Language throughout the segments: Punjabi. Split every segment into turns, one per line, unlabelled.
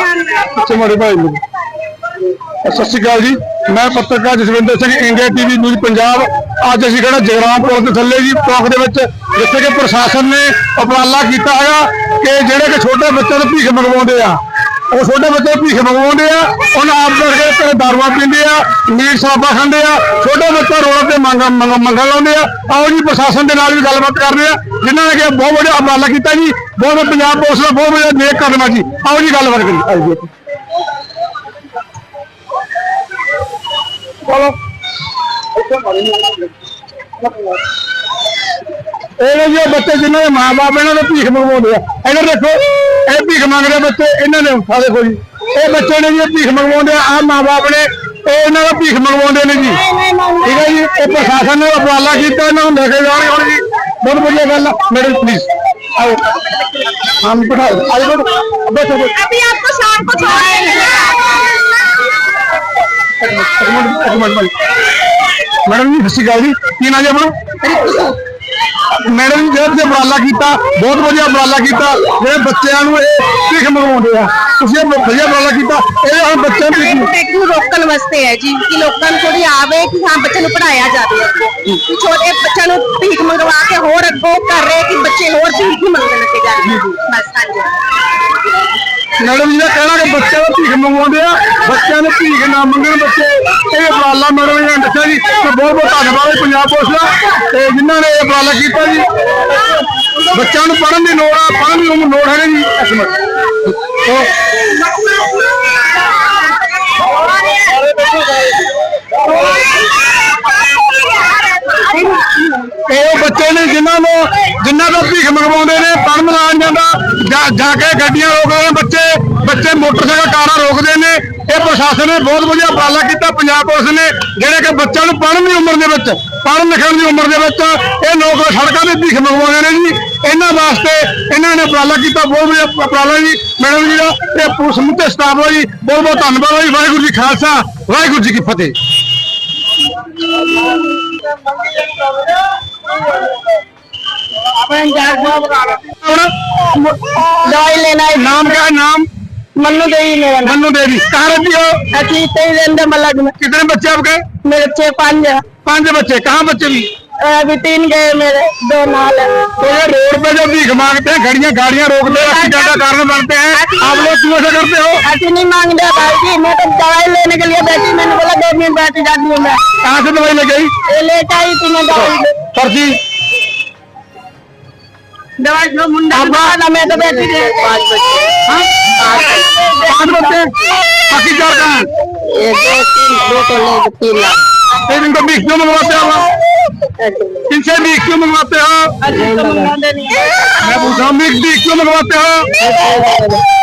ਅੱਛਾ ਮਾੜੇ ਭਾਈ ਨੂੰ। ਸਤਿ ਸ਼੍ਰੀ ਅਕਾਲ ਜੀ। ਮੈਂ ਪੱਤਰਕਾਰ Jaswinder Singh, India TV, news Punjab. ਅੱਜ ਅਸੀਂ ਖੜਾ ਜਗਰਾਮ ਪੁਲ ਦੇ ਥੱਲੇ ਜੀ ਚੌਕ ਦੇ ਵਿੱਚ, ਜਿੱਥੇ ਕਿ ਪ੍ਰਸ਼ਾਸਨ ਨੇ ਉਪਰਾਲਾ ਕੀਤਾ ਹੈਗਾ ਕਿ ਜਿਹੜੇ ਕਿ ਛੋਟੇ ਬੱਚਿਆਂ ਨੂੰ ਭੀਖ ਮੰਗਵਾਉਂਦੇ ਆ। ਉਹ ਛੋਟੇ ਬੱਚੇ ਭੀਖ ਮੰਗਵਾਉਂਦੇ ਆ, ਉਹਨਾਂ ਆਪ ਕਰਕੇ ਘਰੇ ਦਾਰੂਆਂ ਪੀਂਦੇ ਆ, ਮੀਟ ਸ਼ਰਾਬਾਂ ਖਾਂਦੇ ਆ, ਛੋਟੇ ਬੱਚੇ ਰੋਡ ਤੇ ਮੰਗ ਮੰਗਣ ਲਾਉਂਦੇ ਆ। ਆਓ ਜੀ, ਪ੍ਰਸ਼ਾਸਨ ਦੇ ਨਾਲ ਵੀ ਗੱਲਬਾਤ ਕਰਦੇ ਆ। ਜਿਨ੍ਹਾਂ ਨੇ ਕਿ ਬਹੁਤ ਵੱਡਾ ਉਪਰਾਲਾ ਕੀਤਾ ਜੀ, ਬਹੁਤ ਪੰਜਾਬ ਪੁਲਿਸ ਦਾ ਬਹੁਤ ਵੱਡਾ ਨੇਕ ਕਦਮ ਆ ਜੀ। ਆਓ ਜੀ, ਗੱਲਬਾਤ ਕਰੀਏ। ਆਓ ਜੀ। ਚਲੋ। ਇਹਨੇ ਜੀ ਉਹ ਬੱਚੇ ਜਿਨ੍ਹਾਂ ਦੇ ਮਾਪੇ ਇਹਨਾਂ ਦੇ ਭੀਖ ਮੰਗਵਾਉਂਦੇ ਆ। ਇਹਨਾਂ ਦੇਖੋ ਇਹ ਭੀਖ ਮੰਗਦੇ ਬੱਚੇ ਇਹਨਾਂ ਨੇ ਉਠਾ ਦੇਖੋ ਜੀ। ਇਹ ਬੱਚੇ ਨੇ ਜੀ ਭੀਖ ਮੰਗਵਾਉਂਦੇ ਆ ਆ ਮਾਪੇ ਨੇ ਇਹ ਇਹਨਾਂ ਦਾ ਭੀਖ ਮੰਗਵਾਉਂਦੇ ਨੇ ਜੀ। ਠੀਕ ਹੈ ਜੀ? ਇਹ ਪ੍ਰਸ਼ਾਸਨ ਨੇ ਉਪਵਾਲਾ ਕੀਤਾ ਇਹਨਾਂ ਨੂੰ ਲੈ ਕੇ ਹੁਣ ਜੀ। ਬਹੁਤ ਵਧੀਆ ਗੱਲ ਆ ਮੈਡਮ ਪਲੀਜ਼ ਆਓ। ਹਮ ਬਿਠਾਓ ਆਓ ਬੈਠੋ
ਅਭੀ ਆਪਕੋ ਸ਼ਾਮ को छोड़ेंगे
ਮੈਡਮ ਜੀ ਸਤਿ ਸ਼੍ਰੀ ਅਕਾਲ ਜੀ। ਕੀ ਨਾ ਜੀ ਆਪਣਾ? ਮੈਡਮ ਜੀ ਜਿਹੜਾ ਉਪਰਾਲਾ ਕੀਤਾ ਬਹੁਤ ਵਧੀਆ ਉਪਰਾਲਾ ਕੀਤਾ। ਜਿਹੜੇ ਬੱਚਿਆਂ ਨੂੰ ਇਹ ਭਿੱਖ ਮੰਗਵਾਉਂਦੇ ਆ ਤੁਸੀਂ ਇਹ ਵਧੀਆ ਉਪਰਾਲਾ ਕੀਤਾ। ਇਹ ਹੁਣ ਬੱਚਿਆਂ ਨੂੰ
ਟੈਕ ਨੂੰ ਰੋਕਣ ਵਾਸਤੇ ਹੈ ਜੀ ਕਿ ਲੋਕਾਂ ਨੂੰ ਥੋੜੀ ਆਵੇ ਕਿ ਹਾਂ ਬੱਚੇ ਨੂੰ ਪੜਾਇਆ ਜਾਵੇ ਅੱਗੋਂ। ਛੋਟੇ ਬੱਚਿਆਂ ਨੂੰ ਭੀਖ ਮੰਗਵਾ ਕੇ ਹੋਰ ਅੱਗੋਂ ਕਰ ਰਹੇ ਕਿ ਬੱਚੇ ਹੋਰ ਭੀਖ ਹੀ ਮੰਗਣ ਲੱਗੇ ਜਾ ਰਹੇ ਬਸ ਹਾਂਜੀ।
ਮੈਡਮ ਜੀ ਦਾ ਕਹਿਣਾ ਕਿ ਬੱਚਿਆਂ ਨੂੰ ਭੀਖ ਮੰਗਵਾਉਂਦੇ ਆ, ਬੱਚਿਆਂ ਨੂੰ ਭੀਖ ਨਾ ਮੰਗਣ ਬੱਚੇ। ਇਹ ਉਪਰਾਲਾ ਮੈਡਮ ਜੀ ਨੇ ਦੱਸਿਆ ਜੀ, ਤੇ ਬਹੁਤ ਬਹੁਤ ਧੰਨਵਾਦ ਹੈ ਪੰਜਾਬ ਪੁਲਿਸ ਦਾ, ਤੇ ਜਿਨ੍ਹਾਂ ਨੇ ਇਹ ਉਪਰਾਲਾ ਕੀਤਾ ਜੀ। ਬੱਚਿਆਂ ਨੂੰ ਪੜ੍ਹਨ ਦੀ ਲੋੜ ਆ, ਪੜ੍ਹਨ ਦੀ ਉਮਰ ਲੋੜ ਹੈ ਜੀ। ਇਸ ਮਿੰਟ ਇਹ ਬੱਚੇ ਨੇ ਜਿਨ੍ਹਾਂ ਨੂੰ ਜਿਨ੍ਹਾਂ ਦਾ ਭੀਖ ਮੰਗਵਾਉਂਦੇ ਨੇ ਪੜਨ ਲਾਣ ਜਾਂਦਾ, ਜਾ- ਕੇ ਗੱਡੀਆਂ ਰੋਕਦੇ ਨੇ, ਬੱਚੇ ਬੱਚੇ ਮੋਟਰਸਾਈਕਲ ਕਾਰਾਂ ਰੋਕਦੇ ਨੇ। ਇਹ ਪ੍ਰਸ਼ਾਸਨ ਨੇ ਬਹੁਤ ਵਧੀਆ ਉਪਰਾਲਾ ਕੀਤਾ, ਪੰਜਾਬ ਪੁਲਿਸ ਨੇ, ਜਿਹੜੇ ਕਿ ਬੱਚਿਆਂ ਨੂੰ ਪੜਨ ਦੀ ਉਮਰ ਦੇ ਵਿੱਚ ਪੜਨ ਲਿਖਣ ਦੀ ਉਮਰ ਦੇ ਵਿੱਚ, ਇਹ ਲੋਕ ਸੜਕਾਂ ਤੇ ਭੀਖ ਮੰਗਵਾਉਂਦੇ ਨੇ ਜੀ। ਇਹਨਾਂ ਵਾਸਤੇ ਇਹਨਾਂ ਨੇ ਉਪਰਾਲਾ ਕੀਤਾ, ਬਹੁਤ ਵਧੀਆ ਉਪਰਾਲਾ ਜੀ। ਮੈਡਮ ਜੀ ਦਾ, ਤੇ ਪੁਲਿਸ ਸਮੁੱਚੇ ਸਟਾਫ ਦਾ ਜੀ, ਬਹੁਤ ਬਹੁਤ ਧੰਨਵਾਦ ਹੈ ਜੀ। ਵਾਹਿਗੁਰੂ ਜੀ ਖਾਲਸਾ, ਵਾਹਿਗੁਰੂ ਜੀ ਕੀ ਫਤਿਹ।
दवाई लेना है।
नाम क्या नाम?
मन्नू देवी मेरा
मन्नू देवी। कहाँ रहती हो?
अखिल तेई रेंद्र मलक में।
कितने बच्चे आपके?
मेरे छह पाँच है।
पाँच बच्चे। कहाँ बच्चे भी?
अभी तीन गए मेरे। दो नाल है।
तो ये रोड पे जब भीख मांगते हैं गाड़ियाँ गाड़ियाँ रोकते हैं एक्सीडेंट का कारण बनते हैं। आप लोग क्यों ऐसा करते हो?
ऐसे नहीं मांग रहा भाई जी। मैं तो दवाई लेने के लिए बैठी। मैंने बोला दो मिनट बैठ जाती हूँ मैं।
कहाँ से दवाई ले गई?
लेकर आई थी मैं दवाई
पर्ची?
दवाई जो मुंडा ना मैं तो बैठी पाँच
हाँ? बच्चे बाकी चार कहाँ
एक दो तीन दो तो ले तीन लाख।
फिर इनको भीख क्यों मंगवाते हो इनसे भीख क्यों मंगवाते हो मैं पूछ रहा हूँ भीख भीख क्यों मंगवाते हो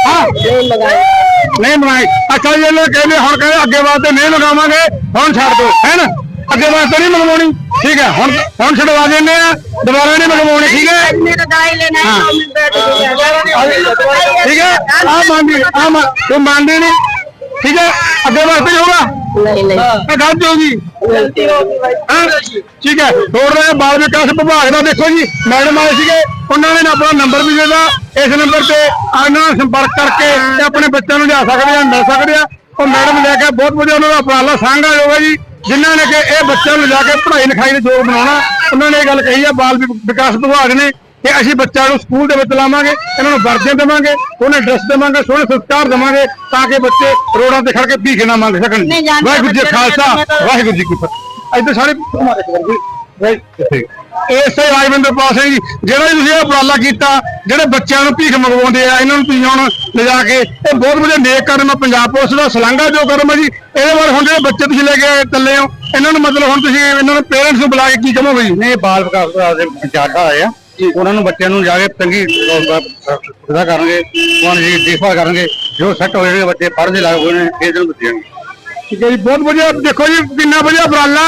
हाँ? नहीं मंगाई अच्छा ये लोग कहने हम कहे अगे वास्ते नहीं लगावे हम छड़ दो है ना? अगे वास्ते नहीं मंगवानी। ठीक है हम हम छड़वा देने हैं दोबारा नहीं मंगवानी ठीक है
मेरा दवाई लेना है दो मिनट बैठ गई
ठीक है आप मांगी आप मा- तुम मानते नहीं ठीक है अगे वास्ते नहीं होगा
नहीं नहीं
ਇਹ ਗਲਤੀ ਹੋਗੀ
गलती होगी भाई
ਹੈਂ? ਠੀਕ ਹੈ ਹੋਰ ਰਹੇ ਬਾਲ ਵਿਕਾਸ ਵਿਭਾਗ ਦਾ ਦੇਖੋ ਜੀ ਮੈਡਮ ਆਏ ਸੀਗੇ ਉਹਨਾਂ ਨੇ ਆਪਣਾ ਨੰਬਰ ਵੀ ਦਿੱਤਾ ਇਸ ਨੰਬਰ ਤੇ ਇਹਨਾਂ ਨਾਲ ਸੰਪਰਕ ਕਰਕੇ ਤੇ ਆਪਣੇ ਬੱਚਿਆਂ ਨੂੰ ਲਿਆ ਸਕਦੇ ਆ ਮਿਲ ਸਕਦੇ ਆ ਉਹ ਮੈਡਮ ਲੈ ਕੇ ਬਹੁਤ ਵਧੀਆ ਉਹਨਾਂ ਦਾ ਉਪਰਾਲਾ ਸਾਂਝਾ ਹੋਗਾ ਜੀ ਜਿਨ੍ਹਾਂ ਨੇ ਕਿ ਇਹ ਬੱਚਿਆਂ ਨੂੰ ਲਿਜਾ ਕੇ ਪੜ੍ਹਾਈ ਲਿਖਾਈ ਦੇ ਯੋਗ ਬਣਾਉਣਾ ਉਹਨਾਂ ਨੇ ਇਹ ਗੱਲ ਕਹੀ ਆ ਬਾਲ ਵਿਕਾਸ ਵਿਭਾਗ ਨੇ ਕਿ ਅਸੀਂ ਬੱਚਿਆਂ ਨੂੰ ਸਕੂਲ ਦੇ ਵਿੱਚ ਲਾਵਾਂਗੇ ਇਹਨਾਂ ਨੂੰ ਵਰਦੀਆਂ ਦੇਵਾਂਗੇ ਉਹਨੇ ਡਰੈਸ ਦੇਵਾਂਗੇ ਸੋਹਣੇ ਸੰਸਕਾਰ ਦੇਵਾਂਗੇ ਤਾਂ ਕਿ ਬੱਚੇ ਰੋਡਾਂ ਤੇ ਖੜ ਕੇ ਭੀਖ ਨਾ ਮੰਗ ਸਕਣ। ਵਾਹਿਗੁਰੂ ਜੀ ਖਾਲਸਾ ਵਾਹਿਗੁਰੂ ਜੀ ਕੀ ਫਤਿਹ। ਇੱਧਰ ਸਾਰੇ ਇਸੇ ਰਾਜਵਿੰਦਰ ਪਾਸ ਹੈ ਜੀ ਜਿਹੜਾ ਤੁਸੀਂ ਇਹ ਉਪਰਾਲਾ ਕੀਤਾ ਜਿਹੜੇ ਬੱਚਿਆਂ ਨੂੰ ਭੀਖ ਮੰਗਵਾਉਂਦੇ ਆ ਇਹਨਾਂ ਨੂੰ ਤੁਸੀਂ ਹੁਣ ਲਿਜਾ ਕੇ ਇਹ ਬਹੁਤ ਵਧੀਆ ਨੇਕ ਕਰਮ ਆ ਪੰਜਾਬ ਪੁਲਿਸ ਦਾ ਸਲਾਂਘਾ ਜੋ ਕਰਮ ਹੈ ਜੀ ਇਹਦੇ ਬਾਰੇ ਹੁਣ ਜਿਹੜੇ ਬੱਚੇ ਤੁਸੀਂ ਲੈ ਕੇ ਚੱਲੇ ਹੋ ਇਹਨਾਂ ਨੂੰ ਮਤਲਬ ਹੁਣ ਤੁਸੀਂ ਇਹਨਾਂ ਨੂੰ ਪੇਰੈਂਟਸ ਨੂੰ ਬੁਲਾ ਕੇ ਕੀ ਕਹੋਗੇ ਜੀ?
ਨਹੀਂ ਬਾਲ ਵਿਕਾਸ ਦੇ ਵਿਚਾਰਦਾ ਆਏ ਆ
ਉਹਨਾਂ ਨੂੰ ਬੱਚਿਆਂ ਨੂੰ ਜਾ ਕੇ ਚੰਗੀ ਸੁਵਿਧਾ ਕਰਨਗੇ ਉਹਨਾਂ ਦੀ ਦੇਖਭਾਲ ਕਰਨਗੇ ਜੋ ਸੈੱਟ ਹੋ ਜਾਣਗੇ ਬੱਚੇ ਪੜ੍ਹਦੇ ਲੱਗ ਹੋਏ ਨੇ ਇਹ ਜਿਹਨੂੰ ਬੱਚਿਆਂ ਠੀਕ ਹੈ ਜੀ, ਬਹੁਤ ਵਧੀਆ। ਦੇਖੋ ਜੀ, ਕਿੰਨਾ ਵਧੀਆ ਉਪਰਾਲਾ।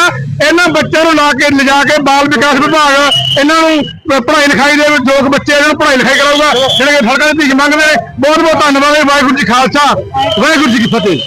ਇਹਨਾਂ ਬੱਚਿਆਂ ਨੂੰ ਲਾ ਕੇ, ਲਿਜਾ ਕੇ ਬਾਲ ਵਿਕਾਸ ਵਿਭਾਗ ਇਹਨਾਂ ਨੂੰ ਪੜ੍ਹਾਈ ਲਿਖਾਈ ਦੇ ਵਿੱਚ, ਜੋ ਕੁ ਬੱਚੇ ਇਹਨਾਂ ਨੂੰ ਪੜ੍ਹਾਈ ਲਿਖਾਈ ਕਰਾਊਗਾ, ਜਿਹੜੇ ਕਿ ਸੜਕਾਂ ਦੀ ਭੀਖ ਮੰਗਦੇ ਬਹੁਤ ਬਹੁਤ ਧੰਨਵਾਦ ਵਾਹਿਗੁਰੂ ਜੀ ਖਾਲਸਾ, ਵਾਹਿਗੁਰੂ ਜੀ ਕੀ ਫਤਿਹ।